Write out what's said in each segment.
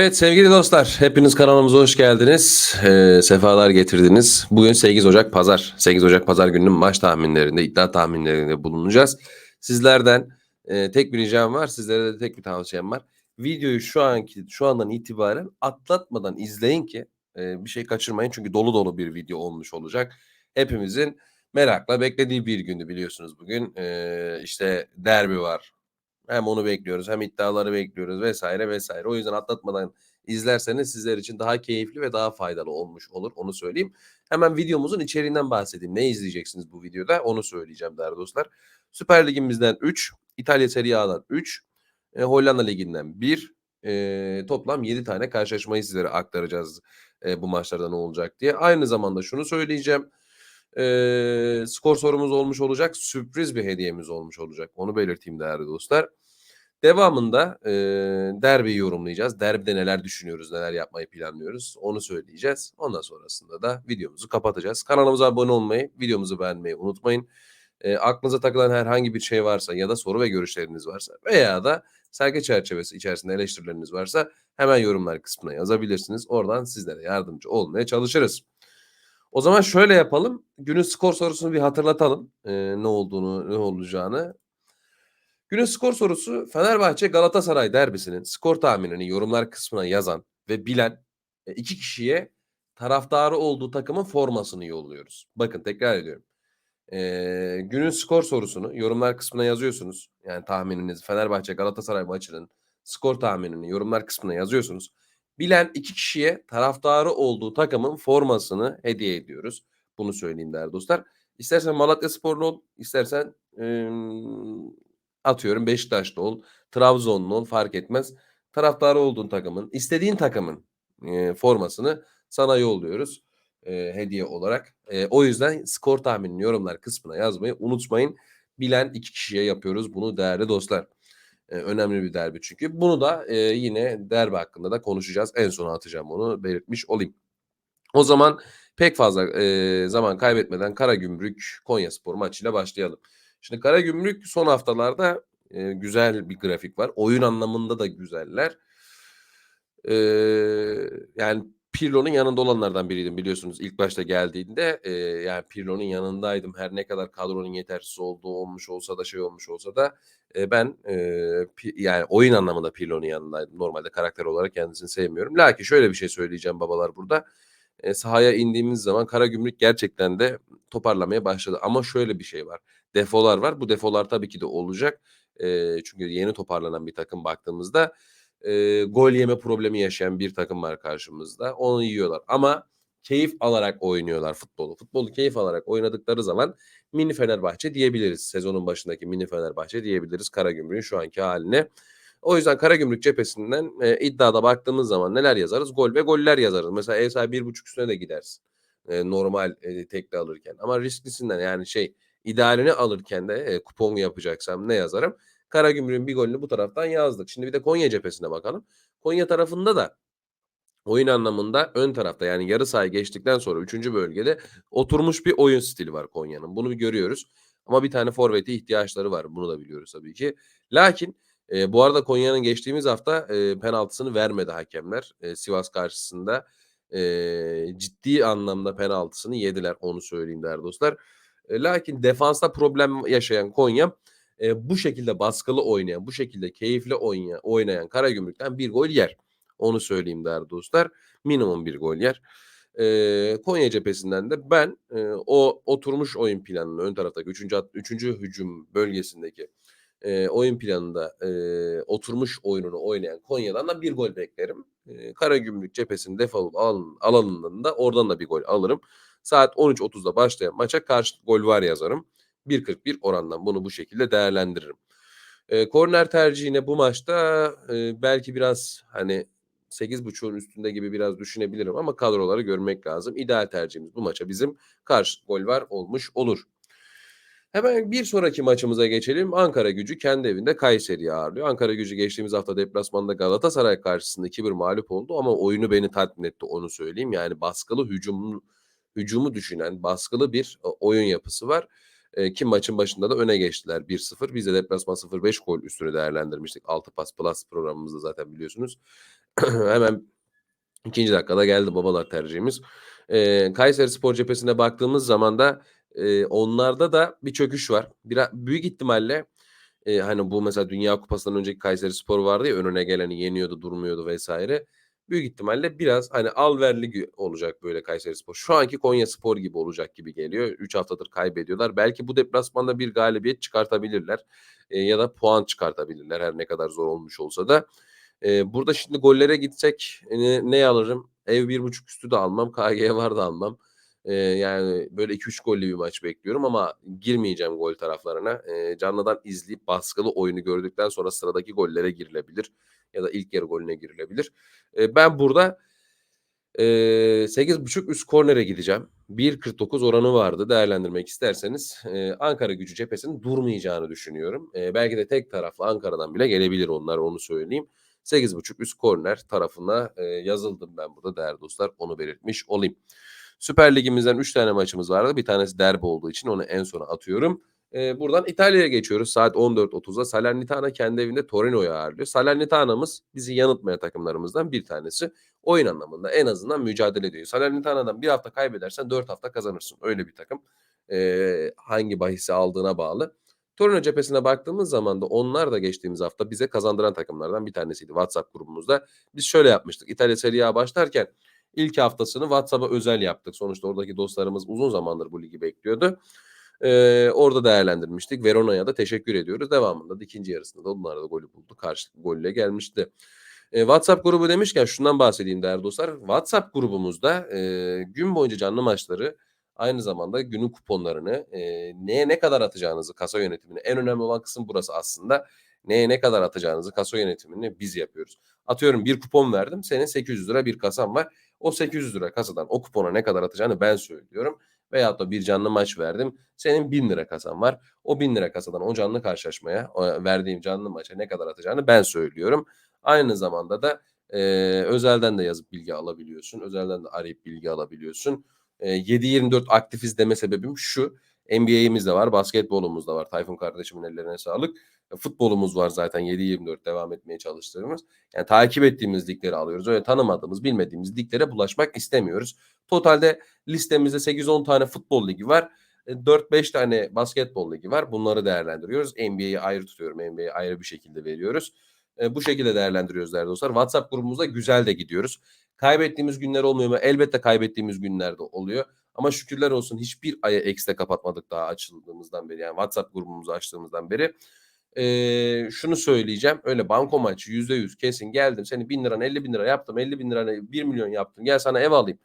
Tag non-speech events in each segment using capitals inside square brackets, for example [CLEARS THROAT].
Evet sevgili dostlar, hepiniz kanalımıza hoş geldiniz. Ee, sefalar getirdiniz. Bugün 8 Ocak Pazar. 8 Ocak Pazar gününün maç tahminlerinde, iddia tahminlerinde bulunacağız. Sizlerden e, tek bir ricam var, sizlere de tek bir tavsiyem var. Videoyu şu anki şu andan itibaren atlatmadan izleyin ki e, bir şey kaçırmayın. Çünkü dolu dolu bir video olmuş olacak. Hepimizin merakla beklediği bir gündü biliyorsunuz bugün. E, işte derbi var, hem onu bekliyoruz hem iddiaları bekliyoruz vesaire vesaire. O yüzden atlatmadan izlerseniz sizler için daha keyifli ve daha faydalı olmuş olur onu söyleyeyim. Hemen videomuzun içeriğinden bahsedeyim. Ne izleyeceksiniz bu videoda onu söyleyeceğim değerli dostlar. Süper Ligimizden 3, İtalya Serie A'dan 3, e, Hollanda Ligi'nden 1, e, toplam 7 tane karşılaşmayı sizlere aktaracağız e, bu maçlarda ne olacak diye. Aynı zamanda şunu söyleyeceğim. E, skor sorumuz olmuş olacak. Sürpriz bir hediyemiz olmuş olacak. Onu belirteyim değerli dostlar. Devamında e, derbiyi yorumlayacağız. Derbide neler düşünüyoruz, neler yapmayı planlıyoruz onu söyleyeceğiz. Ondan sonrasında da videomuzu kapatacağız. Kanalımıza abone olmayı, videomuzu beğenmeyi unutmayın. E, aklınıza takılan herhangi bir şey varsa ya da soru ve görüşleriniz varsa veya da saygı çerçevesi içerisinde eleştirileriniz varsa hemen yorumlar kısmına yazabilirsiniz. Oradan sizlere yardımcı olmaya çalışırız. O zaman şöyle yapalım. Günün skor sorusunu bir hatırlatalım. E, ne olduğunu, ne olacağını. Günün skor sorusu Fenerbahçe Galatasaray derbisinin skor tahminini yorumlar kısmına yazan ve bilen e, iki kişiye taraftarı olduğu takımın formasını yolluyoruz. Bakın tekrar ediyorum. Ee, günün skor sorusunu yorumlar kısmına yazıyorsunuz. Yani tahmininizi Fenerbahçe Galatasaray maçının skor tahminini yorumlar kısmına yazıyorsunuz. Bilen iki kişiye taraftarı olduğu takımın formasını hediye ediyoruz. Bunu söyleyeyim değerli dostlar. İstersen Malatya Sporlu ol, istersen ıı, atıyorum Beşiktaşlı ol, Trabzonlu ol fark etmez. Taraftarı olduğun takımın, istediğin takımın e, formasını sana yolluyoruz e, hediye olarak. E, o yüzden skor tahminini yorumlar kısmına yazmayı unutmayın. Bilen iki kişiye yapıyoruz bunu değerli dostlar. E, önemli bir derbi çünkü. Bunu da e, yine derbi hakkında da konuşacağız. En sona atacağım onu belirtmiş olayım. O zaman pek fazla e, zaman kaybetmeden Karagümrük Konya Spor maçıyla başlayalım. Şimdi Karagümrük son haftalarda e, güzel bir grafik var. Oyun anlamında da güzeller. E, yani Pirlo'nun yanında olanlardan biriydim biliyorsunuz ilk başta geldiğinde. E, yani Pirlo'nun yanındaydım. Her ne kadar kadronun yetersiz olduğu olmuş olsa da şey olmuş olsa da e, ben e, yani oyun anlamında Pirlo'nun yanındaydım. Normalde karakter olarak kendisini sevmiyorum. Lakin şöyle bir şey söyleyeceğim babalar burada. E, sahaya indiğimiz zaman Karagümrük gerçekten de toparlamaya başladı. Ama şöyle bir şey var. Defolar var. Bu defolar tabii ki de olacak. E, çünkü yeni toparlanan bir takım baktığımızda e, gol yeme problemi yaşayan bir takım var karşımızda. Onu yiyorlar. Ama keyif alarak oynuyorlar futbolu. Futbolu keyif alarak oynadıkları zaman mini Fenerbahçe diyebiliriz. Sezonun başındaki mini Fenerbahçe diyebiliriz Karagümrük'ün şu anki haline. O yüzden Karagümrük cephesinden e, iddiada baktığımız zaman neler yazarız? Gol ve goller yazarız. Mesela ev sahibi bir buçuk üstüne de gidersin. E, normal e, tekli alırken. Ama risklisinden yani şey idealini alırken de e, kupon yapacaksam ne yazarım? Karagümrük'ün bir golünü bu taraftan yazdık. Şimdi bir de Konya cephesine bakalım. Konya tarafında da oyun anlamında ön tarafta yani yarı sahayı geçtikten sonra 3. bölgede oturmuş bir oyun stili var Konya'nın. Bunu bir görüyoruz. Ama bir tane forvete ihtiyaçları var. Bunu da biliyoruz tabii ki. Lakin e, bu arada Konya'nın geçtiğimiz hafta e, penaltısını vermedi hakemler. E, Sivas karşısında e, ciddi anlamda penaltısını yediler. Onu söyleyeyim değerli dostlar. E, lakin defansta problem yaşayan Konya e, bu şekilde baskılı oynayan, bu şekilde keyifli oynayan, oynayan Karagümrük'ten bir gol yer. Onu söyleyeyim değerli dostlar. Minimum bir gol yer. E, Konya cephesinden de ben e, o oturmuş oyun planını ön taraftaki 3. 3. hücum bölgesindeki e, oyun planında e, oturmuş oyununu oynayan Konya'dan da bir gol beklerim. E, Karagümrük cephesinin defol alan, alanından oradan da bir gol alırım. Saat 13.30'da başlayan maça karşı gol var yazarım. 1.41 orandan bunu bu şekilde değerlendiririm. E, korner tercihine bu maçta e, belki biraz hani 8.5'un üstünde gibi biraz düşünebilirim ama kadroları görmek lazım. İdeal tercihimiz bu maça bizim karşı gol var olmuş olur. Hemen bir sonraki maçımıza geçelim. Ankara gücü kendi evinde Kayseri'yi ağırlıyor. Ankara gücü geçtiğimiz hafta deplasmanda Galatasaray karşısında 2-1 mağlup oldu ama oyunu beni tatmin etti onu söyleyeyim. Yani baskılı hücum hücumu düşünen baskılı bir oyun yapısı var. E, ki maçın başında da öne geçtiler 1-0. Biz de deplasman 0-5 gol üstünü değerlendirmiştik. 6 pas plus programımızda zaten biliyorsunuz. [CLEARS THROAT] Hemen ikinci dakikada geldi babalar tercihimiz. Eee Kayserispor cephesine baktığımız zaman da, eee, onlarda da bir çöküş var. Bira büyük ihtimalle, eee, hani, bu mesela Dünya Kupası'ndan önceki Kayserispor vardı ya önüne geleni yeniyordu, durmuyordu vs. Büyük ihtimalle biraz, hani, alverli olacak böyle Kayserispor. Şu anki Konyaspor gibi olacak gibi geliyor. 3 haftadır kaybediyorlar. Belki bu deplasmanda bir galibiyet çıkartabilirler, eee, ya da puan çıkartabilirler her ne kadar zor olmuş olsa da. Eee, burada şimdi gollere gitsek, eee, ne alırım? Ev 1.5 üstü de almam, KG var da almam. Eee, yani böyle 2-3 gollü bir maç bekliyorum ama girmeyeceğim gol taraflarına. Eee, canlıdan izleyip baskılı oyunu gördükten sonra sıradaki gollere girilebilir ya da ilk yarı golüne girilebilir. Eee, ben burada, eee, 8.5 üst kornere gideceğim. 1.49 oranı vardı değerlendirmek isterseniz. Eee, Ankaragücü cephesinin durmayacağını düşünüyorum. Eee, belki de tek taraflı Ankara'dan bile gelebilir onlar, onu söyleyeyim. 8.5 üst korner tarafına, eee, yazıldım ben burada değerli dostlar, onu belirtmiş olayım. Süper Ligimizden 3 tane maçımız vardı. Bir tanesi derbi olduğu için onu en sona atıyorum. Eee, buradan İtalya'ya geçiyoruz. Saat 14.30'da Salernitana kendi evinde Torino'yu ağırlıyor. Salernitana'mız bizi yanıltmayan takımlarımızdan bir tanesi. Oyun anlamında en azından mücadele ediyor. Salernitana'dan 1 hafta kaybedersen 4 hafta kazanırsın. Öyle bir takım. Eee, hangi bahisi aldığına bağlı. Torino cephesine baktığımız zaman da onlar da geçtiğimiz hafta bize kazandıran takımlardan bir tanesiydi WhatsApp grubumuzda. Biz şöyle yapmıştık. İtalya Serie A başlarken ilk haftasını WhatsApp'a özel yaptık. Sonuçta oradaki dostlarımız uzun zamandır bu ligi bekliyordu. Eee, orada değerlendirmiştik. Verona'ya da teşekkür ediyoruz. Devamında da ikinci yarısında da onlar da golü buldu. Karşılıklı golle gelmişti. Eee, WhatsApp grubu demişken şundan bahsedeyim değerli dostlar. WhatsApp grubumuzda, eee, gün boyunca canlı maçları, aynı zamanda günün kuponlarını, eee, neye ne kadar atacağınızı, kasa yönetimini, en önemli olan kısım burası aslında. Neye ne kadar atacağınızı, kasa yönetimini biz yapıyoruz. Atıyorum bir kupon verdim, senin £800 bir kasan var. O £800 kasadan o kupona ne kadar atacağını ben söylüyorum. Veyahut da bir canlı maç verdim, senin £1000 kasan var. O £1000 kasadan o canlı karşılaşmaya, verdiğim canlı maça ne kadar atacağını ben söylüyorum. Aynı zamanda da, eee, özelden de yazıp bilgi alabiliyorsun. Özelden de arayıp bilgi alabiliyorsun. Eee, 7/24 aktifiz deme sebebim şu: NBA'imiz de var, basketbolumuz da var. Tayfun kardeşimin ellerine sağlık. E, futbolumuz var zaten 7/24 devam etmeye çalıştığımız. Yani takip ettiğimiz ligleri alıyoruz. Öyle tanımadığımız, bilmediğimiz liglere bulaşmak istemiyoruz. Totalde listemizde 8-10 tane futbol ligi var. E, 4-5 tane basketbol ligi var. Bunları değerlendiriyoruz. NBA'yi ayrı tutuyorum. NBA'yi ayrı bir şekilde veriyoruz. Eee, bu şekilde değerlendiriyoruz değerli dostlar. WhatsApp grubumuzda güzel de gidiyoruz. Kaybettiğimiz günler olmuyor mu? Elbette kaybettiğimiz günler de oluyor. Ama şükürler olsun hiçbir aya ekste kapatmadık daha açıldığımızdan beri. Yani WhatsApp grubumuzu açtığımızdan beri. Eee, şunu söyleyeceğim. Öyle banko maçı %100 kesin geldim. Senin 1000 liranı 50.000 lira yaptım. 50.000 liranı 1.000.000 yaptım. Gel sana ev alayım.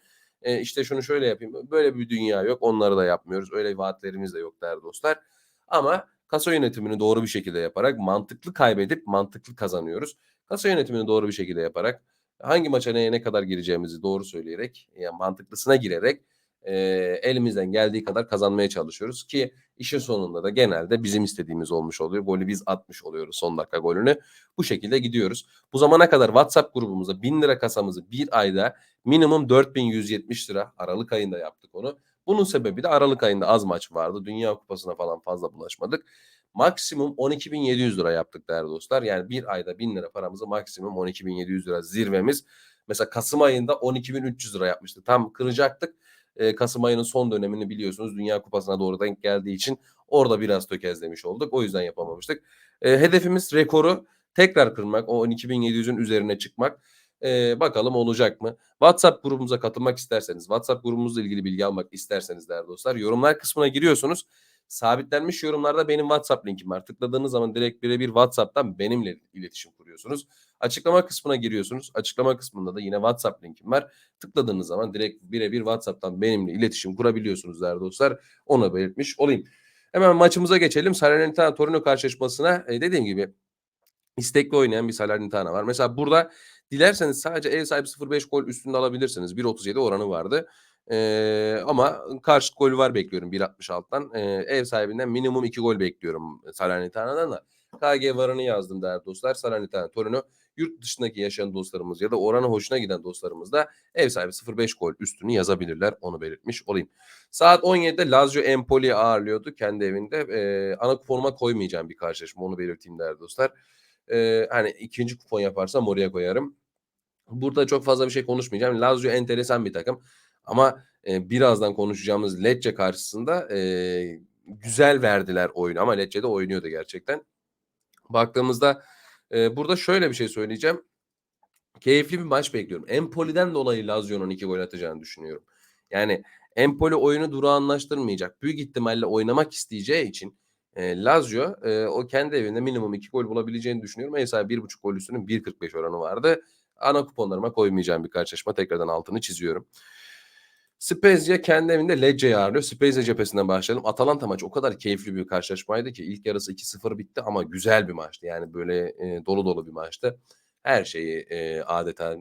Eee, işte şunu şöyle yapayım. Böyle bir dünya yok. Onları da yapmıyoruz. Öyle vaatlerimiz de yok değerli dostlar. Ama kasa yönetimini doğru bir şekilde yaparak mantıklı kaybedip mantıklı kazanıyoruz. Kasa yönetimini doğru bir şekilde yaparak, hangi maça neye ne kadar gireceğimizi doğru söyleyerek, yani mantıklısına girerek, eee, elimizden geldiği kadar kazanmaya çalışıyoruz ki işin sonunda da genelde bizim istediğimiz olmuş oluyor. Golü biz atmış oluyoruz son dakika golünü. Bu şekilde gidiyoruz. Bu zamana kadar WhatsApp grubumuzda ₺1000 kasamızı bir ayda minimum £4170 aralık ayında yaptık onu. Bunun sebebi de aralık ayında az maç vardı. Dünya Kupası'na falan fazla bulaşmadık. Maksimum £12.700 yaptık değerli dostlar. Yani bir ayda £1000 paramızı maksimum £12.700 zirvemiz. Mesela kasım ayında £12.300 yapmıştık. Tam kıracaktık. Eee, kasım ayının son dönemini biliyorsunuz Dünya Kupası'na doğru denk geldiği için orada biraz tökezlemiş olduk. O yüzden yapamamıştık. Eee, hedefimiz rekoru tekrar kırmak. O 12.700'ün üzerine çıkmak. Eee, bakalım olacak mı? WhatsApp grubumuza katılmak isterseniz, WhatsApp grubumuzla ilgili bilgi almak isterseniz değerli dostlar, yorumlar kısmına giriyorsunuz. Sabitlenmiş yorumlarda benim WhatsApp linkim var. Tıkladığınız zaman direkt birebir WhatsApp'tan benimle iletişim kuruyorsunuz. Açıklama kısmına giriyorsunuz. Açıklama kısmında da yine WhatsApp linkim var. Tıkladığınız zaman direkt birebir WhatsApp'tan benimle iletişim kurabiliyorsunuz değerli dostlar. Onu belirtmiş olayım. Hemen maçımıza geçelim. Salernitana Torino karşılaşmasına, eee, dediğim gibi istekli oynayan bir Salernitana var. Mesela burada dilerseniz sadece ev sahibi 0.5 gol üstünde alabilirsiniz. 1.37 oranı vardı. Eee, ama karşılık golü var bekliyorum 1.66'dan. Eee, ev sahibinden minimum 2 gol bekliyorum Salernitana'dan da. KG varını yazdım değerli dostlar. Salernitana Torino. Yurt dışındaki yaşayan dostlarımız ya da oranı hoşuna giden dostlarımız da ev sahibi 0.5 gol üstünü yazabilirler. Onu belirtmiş olayım. Saat 17'de Lazio Empoli'yi ağırlıyordu kendi evinde. Eee, ana kuponuma koymayacağım bir karşılaşma. Onu belirteyim değerli dostlar. Eee, hani 2. kupon yaparsam oraya koyarım. Burada çok fazla bir şey konuşmayacağım. Lazio enteresan bir takım ama, eee, birazdan konuşacağımız Lecce karşısında, eee, güzel verdiler oyunu ama Lecce de oynuyordu gerçekten. Baktığımızda, eee, burada şöyle bir şey söyleyeceğim. Keyifli bir maç bekliyorum. Empoli'den dolayı Lazio'nun 2 gol atacağını düşünüyorum. Yani Empoli oyunu durağanlaştırmayacak. Büyük ihtimalle oynamak isteyeceği için, eee, Lazio, eee, o kendi evinde minimum 2 gol bulabileceğini düşünüyorum. Ev sahibi 1.5 gol üstünün 1.45 oranı vardı. Ana kuponlarıma koymayacağım bir karşılaşma. Tekrardan altını çiziyorum. Spezia kendi evinde Lecce'yi ağırlıyor. Spezia cephesinden başlayalım. Atalanta maçı o kadar keyifli bir karşılaşmaydı ki ilk yarısı 2-0 bitti ama güzel bir maçtı. Yani böyle, eee, dolu dolu bir maçtı. Her şeyi, eee, adeta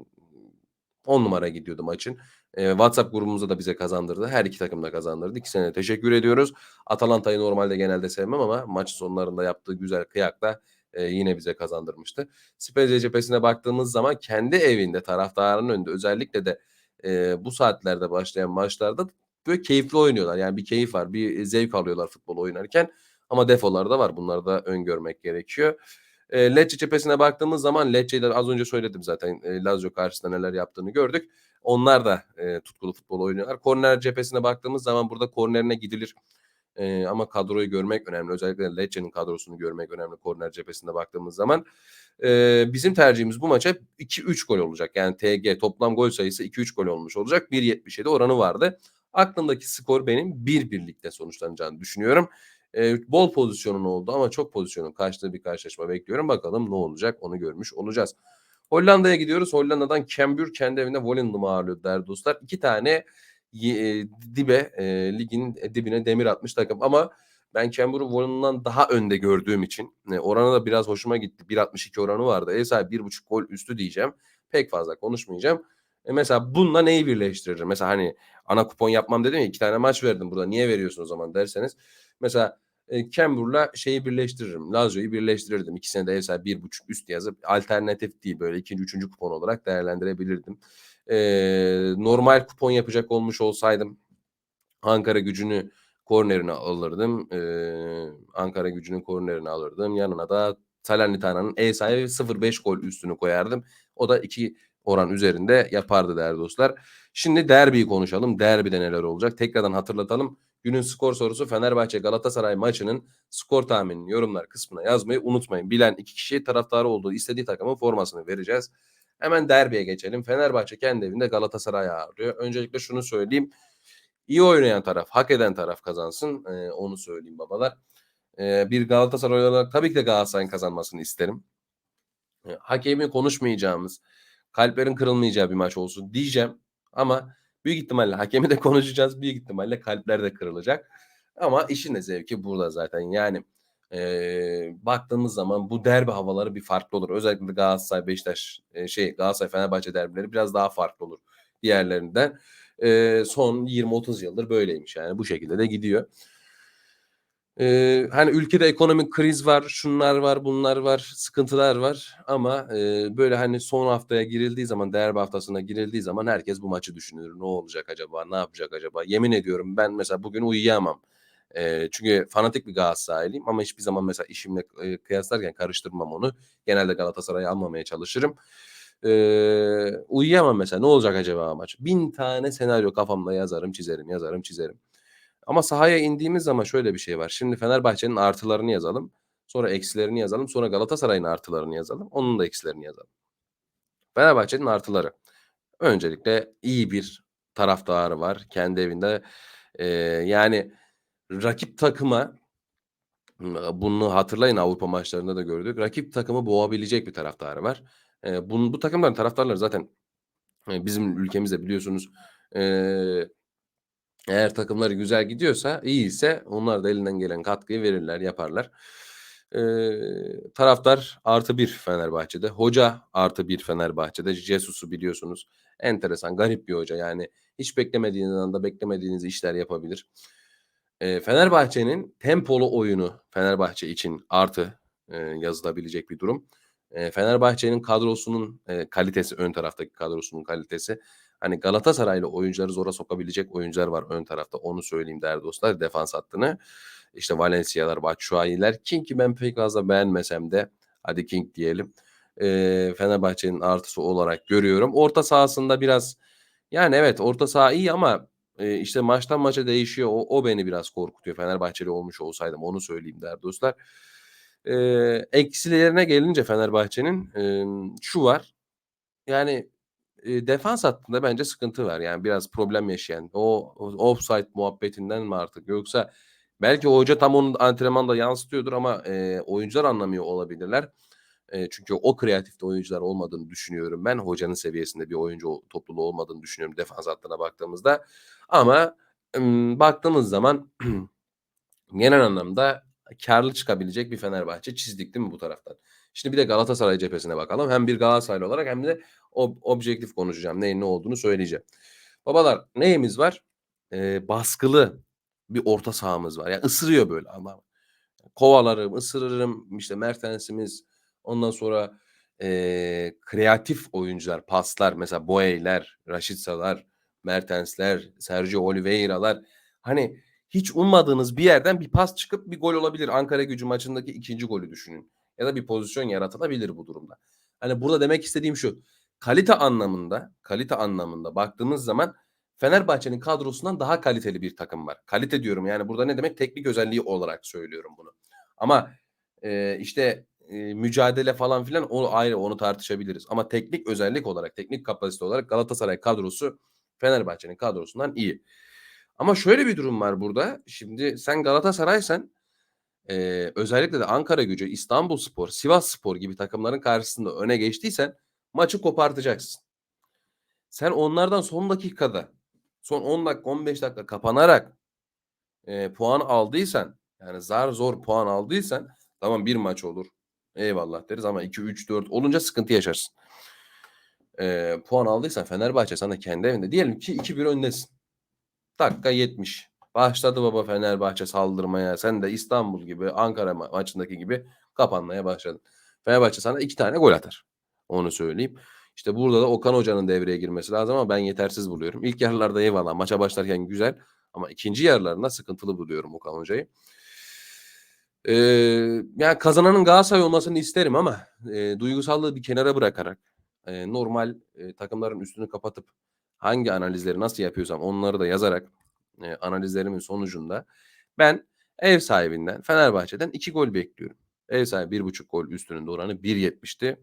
10 numara gidiyordu maçın. Eee, WhatsApp grubumuzda da bize kazandırdı. Her iki takım da kazandırdı. İkisine de teşekkür ediyoruz. Atalanta'yı normalde genelde sevmem ama maç sonlarında yaptığı güzel kıyakla, eee, yine bize kazandırmıştı. Spezia cephesine baktığımız zaman kendi evinde taraftarının önünde özellikle de, eee, bu saatlerde başlayan maçlarda böyle keyifli oynuyorlar. Yani bir keyif var, bir zevk alıyorlar futbol oynarken ama defolar da var. Bunları da öngörmek gerekiyor. Eee, Lecce cephesine baktığımız zaman Lecce'yi de az önce söyledim zaten, eee, Lazio karşısında neler yaptığını gördük. Onlar da, eee, tutkulu futbol oynuyorlar. Korner cephesine baktığımız zaman burada kornerine gidilir, eee, ama kadroyu görmek önemli. Özellikle Lecce'nin kadrosunu görmek önemli korner cephesine baktığımız zaman. Eee, bizim tercihimiz bu maça 2-3 gol olacak. Yani TG toplam gol sayısı 2-3 gol olmuş olacak. 1.77 oranı vardı. Aklımdaki skor benim 1-1'likte sonuçlanacağını düşünüyorum. Eee, bol pozisyonun olduğu ama çok pozisyonun kaçtığı bir karşılaşma bekliyorum. Bakalım ne olacak onu görmüş olacağız. Hollanda'ya gidiyoruz. Hollanda'dan Cambuur kendi evinde Volendam'ı ağırlıyor değerli dostlar. 2 tane eee, dibe, eee, ligin dibine demir atmış takım ama ben Cambuur'u Volendam'dan daha önde gördüğüm için, eee, oranı da biraz hoşuma gitti. 1.62 oranı vardı. Ev sahibi 1.5 gol üstü diyeceğim. Pek fazla konuşmayacağım. E, mesela bununla neyi birleştiririm? Mesela, hani, ana kupon yapmam dedim ya 2 tane maç verdim burada. Niye veriyorsun o zaman derseniz. Mesela, eee, Cambuur'la şeyi birleştiririm, Lazio'yu birleştirirdim. İkisine de ev sahibi 1.5 üst yazıp alternatif değil böyle 2'nci 3'üncü kupon olarak değerlendirebilirdim. Eee, normal kupon yapacak olmuş olsaydım Ankara-Gücü'nü kornerine alırdım. Eee, Ankara-Gücü'nün kornerini alırdım. Yanına da Salernitana'nın ev sahibi 0.5 gol üstünü koyardım. O da 2 oran üzerinde yapardı değerli dostlar. Şimdi derbiyi konuşalım. Derbide neler olacak? Tekrardan hatırlatalım. Günün skor sorusu Fenerbahçe-Galatasaray maçının skor tahminini yorumlar kısmına yazmayı unutmayın. Bilen 2 kişi taraftarı olduğu istediği takımın formasını vereceğiz. Hemen derbiye geçelim. Fenerbahçe kendi evinde Galatasaray'ı ağırlıyor. Öncelikle şunu söyleyeyim. İyi oynayan taraf, hak eden taraf kazansın. Eee, onu söyleyeyim babalar. Eee, bir Galatasaray olarak tabii ki de Galatasaray'ın kazanmasını isterim. Eee, hakemi konuşmayacağımız, kalplerin kırılmayacağı bir maç olsun diyeceğim ama büyük ihtimalle hakemi de konuşacağız. Büyük ihtimalle kalpler de kırılacak. Ama işin de zevki burada zaten. Yani, eee, baktığımız zaman bu derbi havaları bir farklı olur. Özellikle Galatasaray, Beşiktaş, eee, şey Galatasaray, Fenerbahçe derbileri biraz daha farklı olur diğerlerinden. Eee, son 20-30 yıldır böyleymiş yani bu şekilde de gidiyor. Eee, hani, ülkede ekonomik kriz var, şunlar var, bunlar var, sıkıntılar var ama, eee, böyle, hani, son haftaya girildiği zaman, derbi haftasına girildiği zaman herkes bu maçı düşünür. Ne olacak acaba, ne yapacak acaba? Yemin ediyorum ben mesela bugün uyuyamam. Eee, çünkü fanatik bir Galatasaraylıyım ama hiçbir zaman mesela işimle, eee, kıyaslarken karıştırmam onu. Genelde Galatasaray'ı almamaya çalışırım. Eee, uyuyamam mesela. Ne olacak acaba maç? 1000 tane senaryo kafamda yazarım, çizerim, yazarım, çizerim. Ama sahaya indiğimiz zaman şöyle bir şey var. Şimdi Fenerbahçe'nin artılarını yazalım. Sonra eksilerini yazalım. Sonra Galatasaray'ın artılarını yazalım. Onun da eksilerini yazalım. Fenerbahçe'nin artıları. Öncelikle iyi bir taraftarı var kendi evinde. Eee, yani rakip takıma bunu hatırlayın Avrupa maçlarında da gördük. Rakip takımı boğabilecek bir taraftarı var. Eee, bun bu takımların taraftarları zaten, eee, bizim ülkemizde biliyorsunuz, eee, eğer takımları güzel gidiyorsa, iyiyse onlar da elinden gelen katkıyı verirler, yaparlar. Eee, taraftar +1 Fenerbahçe'de. Hoca +1 Fenerbahçe'de. Jesus'u biliyorsunuz. Enteresan, garip bir hoca. Yani hiç beklemediğiniz anda beklemediğiniz işler yapabilir. Eee, Fenerbahçe'nin tempolu oyunu Fenerbahçe için artı, eee, yazılabilecek bir durum. Eee, Fenerbahçe'nin kadrosunun, eee, kalitesi, ön taraftaki kadrosunun kalitesi. Hani, Galatasaraylı oyuncuları zora sokabilecek oyuncular var ön tarafta. Onu söyleyeyim değerli dostlar. Defans hattını. İşte Valencia'lar, Batshuayi'ler. King'i ben pek fazla beğenmesem de hadi King diyelim. e, Fenerbahçe'nin artısı olarak görüyorum. Orta sahasında biraz yani evet orta saha iyi ama e, işte maçtan maça değişiyor. O, o beni biraz korkutuyor. Fenerbahçeli olmuş olsaydım onu söyleyeyim değerli dostlar. E, eksilerine gelince Fenerbahçe'nin e, şu var. Yani e, defans hattında bence sıkıntı var. Yani biraz problem yaşayan. O, o offside muhabbetinden mi artık yoksa belki hoca tam onun antrenmanda yansıtıyordur ama e, oyuncular anlamıyor olabilirler. Çünkü o kreatifte oyuncular olmadığını düşünüyorum ben. Hocanın seviyesinde bir oyuncu topluluğu olmadığını düşünüyorum defans hattına baktığımızda. Ama ım, baktığımız zaman [CLEARS THROAT] genel anlamda karlı çıkabilecek bir Fenerbahçe çizdik değil mi bu taraftan? Şimdi bir de Galatasaray cephesine bakalım. Hem bir Galatasaraylı olarak hem de ob- objektif konuşacağım. Neyin ne olduğunu söyleyeceğim. Babalar neyimiz var? Ee, baskılı bir orta sahamız var. Yani ısırıyor böyle ama kovalarım, ısırırım. İşte Mertens'imiz ondan sonra ee, kreatif oyuncular, paslar mesela Boey'ler, Raşitsa'lar, Mertens'ler, Sergio Oliveira'lar. Hani hiç ummadığınız bir yerden bir pas çıkıp bir gol olabilir. Ankara gücü maçındaki ikinci golü düşünün. Ya da bir pozisyon yaratılabilir bu durumda. Hani burada demek istediğim şu. Kalite anlamında, kalite anlamında baktığımız zaman Fenerbahçe'nin kadrosundan daha kaliteli bir takım var. Kalite diyorum yani burada ne demek? Teknik özelliği olarak söylüyorum bunu. Ama e, işte mücadele falan filan o ayrı onu tartışabiliriz. Ama teknik özellik olarak, teknik kapasite olarak Galatasaray kadrosu Fenerbahçe'nin kadrosundan iyi. Ama şöyle bir durum var burada. Şimdi sen Galatasaray'san e, özellikle de Ankara gücü, İstanbul Spor, Sivas Spor gibi takımların karşısında öne geçtiysen maçı kopartacaksın. Sen onlardan son dakikada, son 10 dakika, 15 dakika kapanarak e, puan aldıysan, yani zar zor puan aldıysan tamam bir maç olur. Eyvallah deriz ama 2, 3, 4 olunca sıkıntı yaşarsın. E, puan aldıysan Fenerbahçe sana kendi evinde diyelim ki 2-1 öndesin. Dakika 70. Başladı baba Fenerbahçe saldırmaya. Sen de İstanbul gibi, Ankara ma- maçındaki gibi kapanmaya başladın. Fenerbahçe sana iki tane gol atar. Onu söyleyeyim. İşte burada da Okan Hoca'nın devreye girmesi lazım ama ben yetersiz buluyorum. İlk yarılarda eyvallah maça başlarken güzel ama ikinci yarılarında sıkıntılı buluyorum Okan Hoca'yı. Ee, yani kazananın Galatasaray olmasını isterim ama e, duygusallığı bir kenara bırakarak e, normal e, takımların üstünü kapatıp hangi analizleri nasıl yapıyorsam onları da yazarak e, analizlerimin sonucunda ben ev sahibinden Fenerbahçe'den iki gol bekliyorum. Ev sahibi bir buçuk gol üstünün oranı 1.70'ti.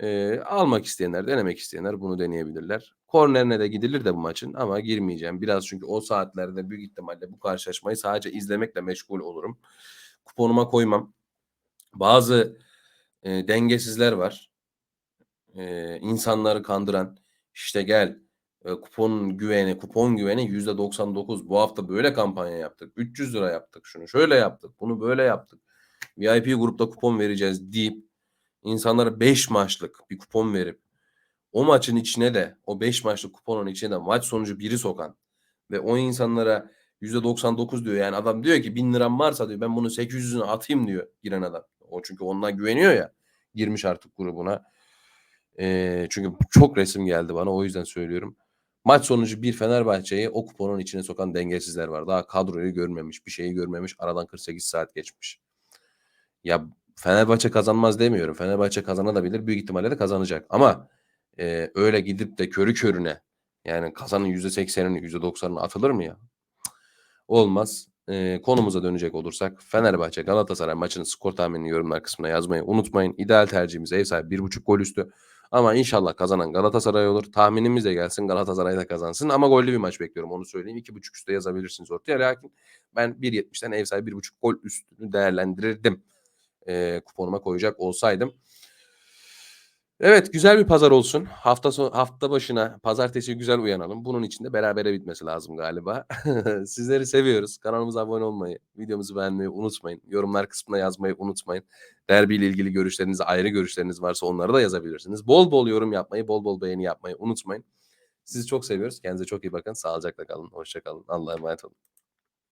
E, almak isteyenler, denemek isteyenler bunu deneyebilirler. Kornerine de gidilir de bu maçın ama girmeyeceğim. Biraz çünkü o saatlerde büyük ihtimalle bu karşılaşmayı sadece izlemekle meşgul olurum. Kuponuma koymam. Bazı e, dengesizler var. E, insanları kandıran işte gel e, kupon güveni, kupon güveni yüzde 99. Bu hafta böyle kampanya yaptık. 300 lira yaptık şunu. Şöyle yaptık. Bunu böyle yaptık. VIP grupta kupon vereceğiz deyip insanlara 5 maçlık bir kupon verip o maçın içine de o 5 maçlık kuponun içine de maç sonucu biri sokan ve o insanlara %99 diyor. Yani adam diyor ki 1000 liram varsa diyor ben bunu 800'ünü atayım diyor giren adam. O çünkü onunla güveniyor ya. Girmiş artık grubuna. Ee, çünkü çok resim geldi bana o yüzden söylüyorum. Maç sonucu bir Fenerbahçe'yi o kuponun içine sokan dengesizler var. Daha kadroyu görmemiş, bir şeyi görmemiş. Aradan 48 saat geçmiş. Ya Fenerbahçe kazanmaz demiyorum. Fenerbahçe kazanabilir. Büyük ihtimalle de kazanacak. Ama e, öyle gidip de körü körüne yani kazanın %80'ini %90'ını atılır mı ya? Olmaz. E, konumuza dönecek olursak Fenerbahçe Galatasaray maçının skor tahminini yorumlar kısmına yazmayı unutmayın. İdeal tercihimiz ev sahibi 1.5 gol üstü. Ama inşallah kazanan Galatasaray olur. Tahminimiz de gelsin Galatasaray da kazansın. Ama gollü bir maç bekliyorum onu söyleyeyim. 2.5 üstte yazabilirsiniz ortaya. Lakin ben 1.70'den ev sahibi 1.5 gol üstünü değerlendirirdim. E, kuponuma koyacak olsaydım. Evet güzel bir pazar olsun. Hafta son, hafta başına pazartesi güzel uyanalım. Bunun için de berabere bitmesi lazım galiba. [LAUGHS] Sizleri seviyoruz. Kanalımıza abone olmayı, videomuzu beğenmeyi unutmayın. Yorumlar kısmına yazmayı unutmayın. Derbi ile ilgili görüşleriniz, ayrı görüşleriniz varsa onları da yazabilirsiniz. Bol bol yorum yapmayı, bol bol beğeni yapmayı unutmayın. Sizi çok seviyoruz. Kendinize çok iyi bakın. Sağlıcakla kalın. Hoşça kalın. Allah'a emanet olun.